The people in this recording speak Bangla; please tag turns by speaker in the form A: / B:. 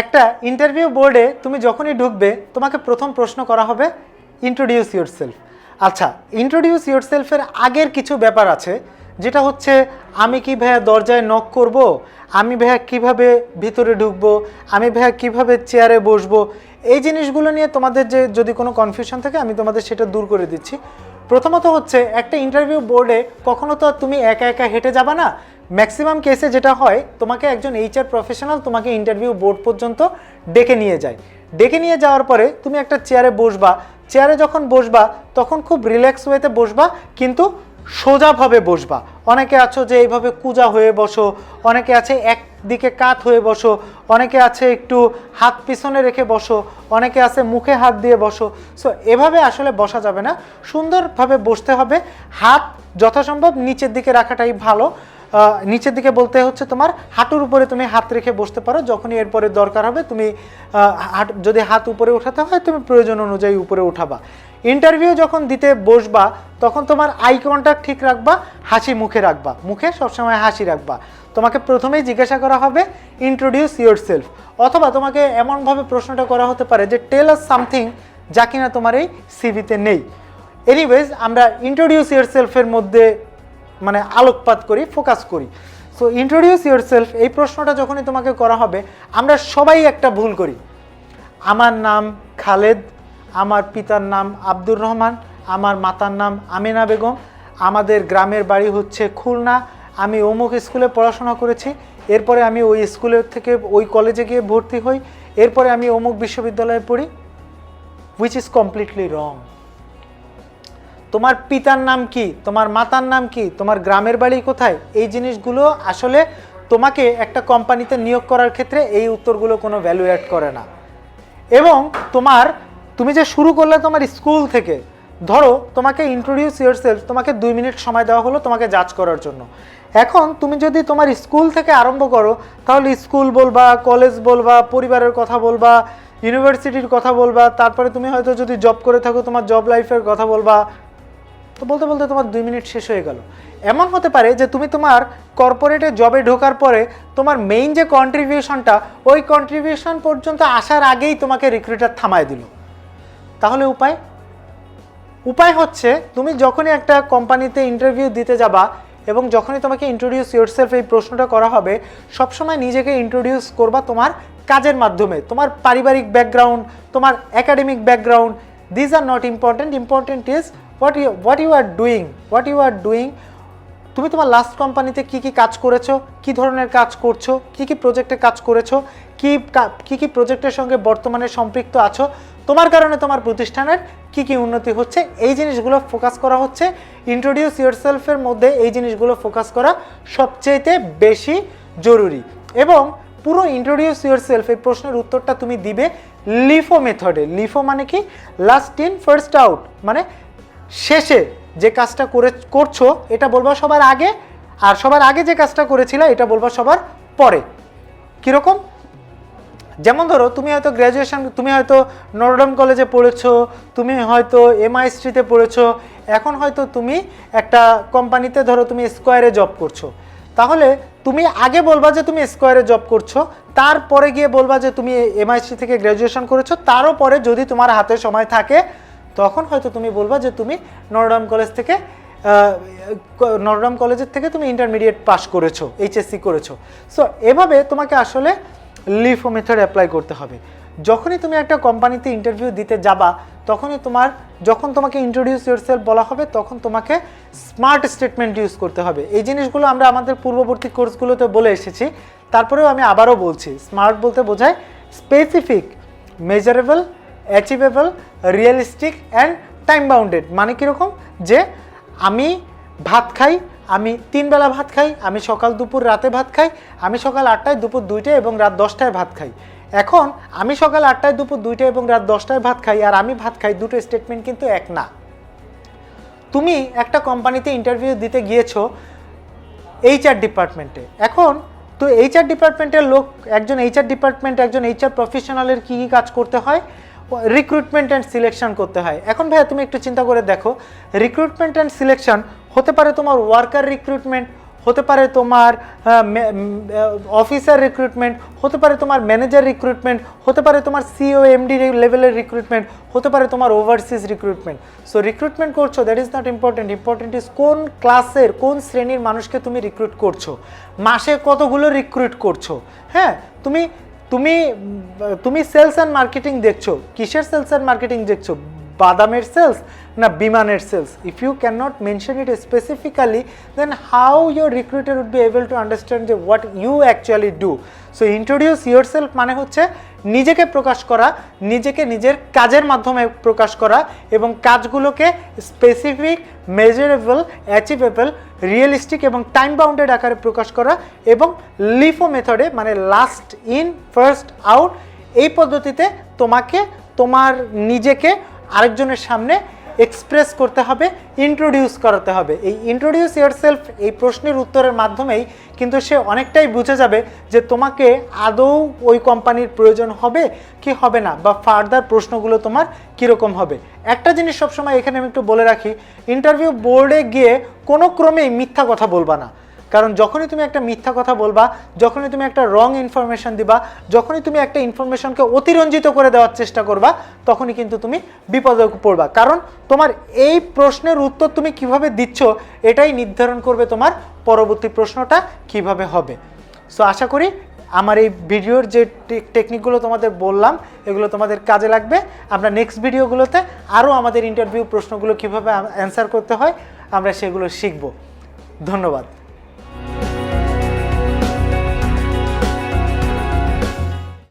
A: একটা ইন্টারভিউ বোর্ডে তুমি যখনই ঢুকবে, তোমাকে প্রথম প্রশ্ন করা হবে ইন্ট্রোডিউস ইউর সেলফ আচ্ছা ইন্ট্রোডিউস ইউর সেলফের আগের কিছু ব্যাপার আছে, যেটা হচ্ছে আমি কি ভাইয়া দরজায় নক করব? আমি ভাইয়া কীভাবে ভিতরে ঢুকবো? আমি ভাইয়া কীভাবে চেয়ারে বসবো? এই জিনিসগুলো নিয়ে তোমাদের যে যদি কোনো কনফিউশন থাকে, আমি তোমাদের সেটা দূর করে দিচ্ছি। প্রথমত হচ্ছে, একটা ইন্টারভিউ বোর্ডে কখনো তো তুমি একা একা হেঁটে যাবা না? ম্যাক্সিমাম কেসে যেটা হয়, তোমাকে একজন এইচআর প্রফেশনাল তোমাকে ইন্টারভিউ বোর্ড পর্যন্ত ডেকে নিয়ে যায়। ডেকে নিয়ে যাওয়ার পরে তুমি একটা চেয়ারে বসবা। চেয়ারে যখন বসবা, তখন খুব রিল্যাক্স ওয়েতে বসবা, কিন্তু সোজাভাবে বসবা। অনেকে আছো যে এইভাবে কুজা হয়ে বসো, অনেকে আছে একদিকে কাত হয়ে বসো, অনেকে আছে একটু হাত পিছনে রেখে বসো, অনেকে আছে মুখে হাত দিয়ে বসো। সো এভাবে আসলে বসা যাবে না। সুন্দরভাবে বসতে হবে। হাত যথাসম্ভব নিচের দিকে রাখাটাই ভালো। নিচের দিকে বলতে হচ্ছে তোমার হাঁটুর উপরে তুমি হাত রেখে বসতে পারো। যখনই এরপরে দরকার হবে তুমি হাট, যদি হাত উপরে ওঠাতে হয় তুমি প্রয়োজন অনুযায়ী উপরে উঠাবা। ইন্টারভিউ যখন দিতে বসবা, তখন তোমার আই কন্ট্যাক্ট ঠিক রাখবা, হাসি মুখে রাখবা। মুখে সবসময় হাসি রাখবা। তোমাকে প্রথমেই জিজ্ঞাসা করা হবে ইন্ট্রোডিউস ইউর সেলফ অথবা তোমাকে এমনভাবে প্রশ্নটা করা হতে পারে যে টেল আস সামথিং যা কিনা তোমার এই সিভিতে নেই। এনিওয়েজ আমরা ইন্ট্রোডিউস ইউর সেলফের মধ্যে মানে আলোকপাত করি ফোকাস করি। সো ইন্ট্রোডিউস ইউর সেলফ এই প্রশ্নটা যখনই তোমাকে করা হবে, আমরা সবাই একটা ভুল করি। আমার নাম খালেদ, আমার পিতার নাম আব্দুর রহমান, আমার মাতার নাম আমিনা বেগম, আমাদের গ্রামের বাড়ি হচ্ছে খুলনা, আমি অমুক স্কুলে পড়াশোনা করেছি, এরপরে আমি ওই স্কুলের থেকে ওই কলেজে গিয়ে ভর্তি হই, এরপরে আমি অমুক বিশ্ববিদ্যালয়ে পড়ি উইচ ইজ কমপ্লিটলি রং তোমার পিতার নাম কি? তোমার মাতার নাম কি? তোমার গ্রামের বাড়ি কোথায়? এই জিনিসগুলো আসলে তোমাকে একটা কোম্পানিতে নিয়োগ করার ক্ষেত্রে এই উত্তরগুলো কোনো ভ্যালু অ্যাড করে না। এবং তোমার, তুমি যে শুরু করলে তোমার স্কুল থেকে, ধরো তোমাকে ইন্ট্রোডিউস ইউর সেলফ তোমাকে দুই মিনিট সময় দেওয়া হলো তোমাকে জাজ করার জন্য। এখন তুমি যদি তোমার স্কুল থেকে আরম্ভ করো, তাহলে স্কুল বলবা কলেজ বলবা, পরিবারের কথা বলবা ইউনিভার্সিটির কথা বলবা, তারপরে তুমি হয়তো যদি জব করে থাকো, তোমার জব লাইফের কথা বলবা তো বলতে বলতে তোমার দুই মিনিট শেষ হয়ে গেল। এমন হতে পারে যে তুমি তোমার কর্পোরেটে জবে ঢোকার পরে তোমার মেইন যে কন্ট্রিবিউশনটা ওই কন্ট্রিবিউশন পর্যন্ত আসার আগেই তোমাকে রিক্রুটার থামায় দিল। তাহলে উপায়? উপায় হচ্ছে তুমি যখনই একটা কোম্পানিতে ইন্টারভিউ দিতে যাবা এবং যখনই তোমাকে ইন্ট্রোডিউস ইউরসেলফ এই প্রশ্নটা করা হবে, সবসময় নিজেকে ইন্ট্রোডিউস করবা তোমার কাজের মাধ্যমে। তোমার পারিবারিক ব্যাকগ্রাউন্ড তোমার academic background these are not important important is what you what you are doing what you are doing তুমি তোমার লাস্ট কোম্পানিতে কি কি কাজ করেছ, কি ধরনের কাজ করছ, কি কি প্রজেক্টে কাজ করেছ, কি কা- কি প্রজেক্টের সঙ্গে বর্তমানে সম্পৃক্ত আছো, তোমার কারণে তোমার প্রতিষ্ঠানের কি কি উন্নতি হচ্ছে, এই জিনিসগুলো ফোকাস করা হচ্ছে। ইন্ট্রোডিউস ইউরসেলফের মধ্যে এই জিনিসগুলো ফোকাস করা সবচেয়েতে বেশি জরুরি। এবং পুরো ইন্ট্রোডিউস ইউরসেলফ এই প্রশ্নের উত্তরটা তুমি দিবে লিফো মেথডে লিফো মানে কি? লাস্ট ইন ফার্স্ট আউট মানে শেষে যে কাজটা করে, করছ, এটা বলবা সবার আগে, আর সবার আগে যে কাজটা করেছিলে, এটা বলবা সবার পরে। কীরকম? যেমন ধরো, তুমি হয়তো গ্র্যাজুয়েশন তুমি হয়তো নরডম কলেজে পড়েছো, তুমি হয়তো এমআইএসটিতে পড়েছো, এখন হয়তো তুমি একটা কোম্পানিতে ধরো তুমি স্কোয়ারে জব করছ। তাহলে তুমি আগে বলবা যে তুমি স্কোয়ারে জব করছ, তারপরে গিয়ে বলবা যে তুমি এমআইএসটি থেকে গ্র্যাজুয়েশন করেছ, তারও পরে যদি তোমার হাতে সময় থাকে তখন হয়তো তুমি বলবা যে তুমি নরডম কলেজ থেকে নরডম কলেজের থেকে তুমি ইন্টারমিডিয়েট পাস করেছ এইচএসসি করেছ। সো এভাবে তোমাকে আসলে লিফো মেথড অ্যাপ্লাই করতে হবে। যখনই তুমি একটা কোম্পানিতে ইন্টারভিউ দিতে যাবা, তখনই তোমার, যখন তোমাকে ইন্ট্রোডিউস ইউরসেলফ বলা হবে, তখন তোমাকে স্মার্ট স্টেটমেন্ট ইউজ করতে হবে। এই জিনিসগুলো আমরা আমাদের পূর্ববর্তী কোর্সগুলোতে বলে এসেছি। তারপরেও আমি আবারও বলছি স্মার্ট বলতে বোঝায় specific measurable achievable realistic and time bounded মানে কীরকম? যে আমি ভাত খাই, আমি তিন বেলা ভাত খাই, আমি সকাল দুপুর রাতে ভাত খাই, আমি সকাল আটটায় দুপুর দুইটায় এবং রাত দশটায় ভাত খাই। এখন আমি সকাল আটটায় দুপুর দুইটায় এবং রাত দশটায় ভাত খাই আর আমি ভাত খাই, দুটো স্টেটমেন্ট কিন্তু এক না। তুমি একটা কোম্পানিতে ইন্টারভিউ দিতে গিয়েছো এইচআর ডিপার্টমেন্টে এখন তো এইচআর ডিপার্টমেন্টের লোক, একজন এইচআর ডিপার্টমেন্ট একজন এইচআর প্রফেশনালের কী কী কাজ করতে হয়? রিক্রুটমেন্ট অ্যান্ড সিলেকশন করতে হয়। এখন ভাইয়া তুমি একটু চিন্তা করে দেখো রিক্রুটমেন্ট অ্যান্ড সিলেকশন হতে পারে তোমার ওয়ার্কার রিক্রুটমেন্ট হতে পারে তোমার অফিসার রিক্রুটমেন্ট হতে পারে তোমার ম্যানেজার রিক্রুটমেন্ট হতে পারে তোমার সিও এমডি লেভেলের রিক্রুটমেন্ট হতে পারে তোমার ওভারসিজ রিক্রুটমেন্ট সো রিক্রুটমেন্ট করছ that is not important important is কোন ক্লাসের কোন শ্রেণির মানুষকে তুমি রিক্রুট করছ। মাসে কতগুলো রিক্রুট করছ? হ্যাঁ তুমি তুমি তুমি সেলস অ্যান্ড মার্কেটিং দেখছ, কিসের সেলস অ্যান্ড মার্কেটিং দেখছ? বাদামের সেলস না বিমানের sales if you can not mention it specifically then how your recruiter would be able to understand যে what you actually do so introduce yourself মানে হচ্ছে নিজেকে প্রকাশ করা, নিজেকে নিজের কাজের মাধ্যমে প্রকাশ করা এবং কাজগুলোকে স্পেসিফিক মেজারেবল অ্যাচিভেবল রিয়েলিস্টিক এবং টাইম বাউন্ডেড আকারে প্রকাশ করা এবং লিফো মেথডে মানে লাস্ট ইন ফার্স্ট আউট এই পদ্ধতিতে তোমাকে, তোমার নিজেকে আরেকজনের সামনে এক্সপ্রেস করতে হবে ইন্ট্রোডিউস করাতে হবে। এই ইন্ট্রোডিউস ইয়ারসেলফ এই প্রশ্নের উত্তরের মাধ্যমেই কিন্তু সে অনেকটাই বুঝে যাবে যে তোমাকে আদৌ ওই কোম্পানির প্রয়োজন হবে কি হবে না বা ফার্দার প্রশ্নগুলো তোমার কীরকম হবে। একটা জিনিস সবসময় এখানে আমি একটু বলে রাখি ইন্টারভিউ বোর্ডে গিয়ে কোনো ক্রমেই মিথ্যা কথা বলবা না। কারণ যখনই তুমি একটা মিথ্যা কথা বলবা, যখনই তুমি একটা রং ইনফরমেশন দিবা, যখনই তুমি একটা ইনফরমেশনকে অতিরঞ্জিত করে দেওয়ার চেষ্টা করবা, তখনই কিন্তু তুমি বিপদে পড়বা। কারণ তোমার এই প্রশ্নের উত্তর তুমি কীভাবে দিচ্ছ, এটাই নির্ধারণ করবে তোমার পরবর্তী প্রশ্নটা কীভাবে হবে। সো আশা করি আমার এই ভিডিওর যে টেকনিকগুলো তোমাদের বললাম, এগুলো তোমাদের কাজে লাগবে। আমরা নেক্সট ভিডিওগুলোতে আরও আমাদের ইন্টারভিউ প্রশ্নগুলো কীভাবে অ্যান্সার করতে হয়, আমরা সেগুলো শিখব। ধন্যবাদ।